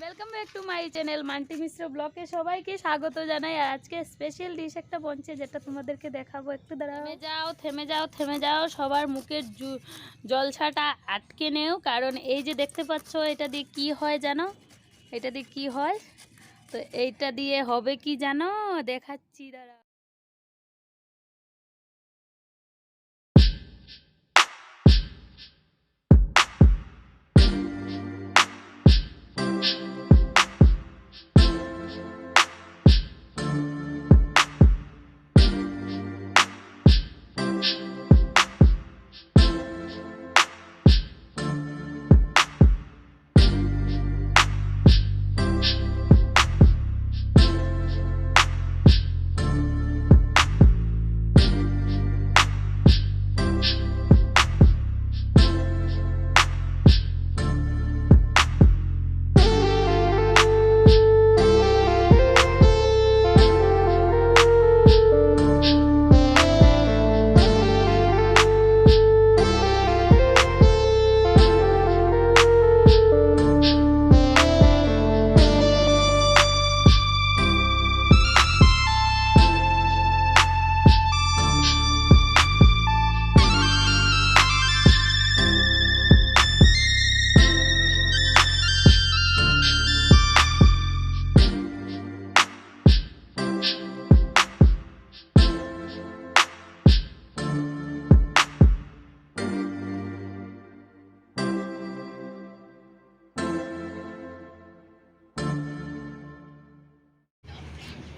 Welcome back to my channel Monti Mishra ব্লকে সবাইকে স্বাগত জানাই। আর আজকে স্পেশাল ডিশ একটা বনছে, যেটা তোমাদেরকে দেখাবো। একটু দাঁড়াও। থেমে যাও থেমে যাও থেমে যাও, সবার মুখের জু- জলছাটা আটকে নেও। কারণ এই যে দেখতে পাচ্ছ, এটা দিয়ে কি হয় জানো? এটা দিয়ে কি হয়? তো এইটা দিয়ে হবে কি জানো? দেখাচ্ছি দাঁড়া danger.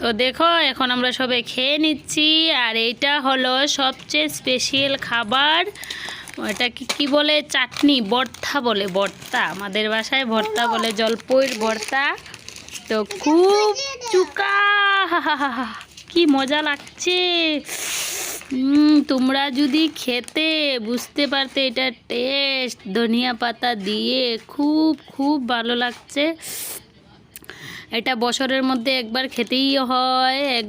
তো দেখো, এখন আমরা সবাই খেয়ে নিচ্ছি। আর এইটা হলো সবচেয়ে স্পেশাল খাবার। এটা কি কি বলে? চাটনি ভর্তা বলে ভর্তা আমাদের বাসায় ভর্তা বলে জলপইর ভর্তা তো খুব চুকা। কি মজা লাগছে। তোমরা যদি খেতে বুঝতে পারতে, এটা টেস্ট ধনিয়া পাতা দিয়ে। খুব খুব ভালো লাগছে। এটা বছরের মধ্যে একবার খেতেই হয় এক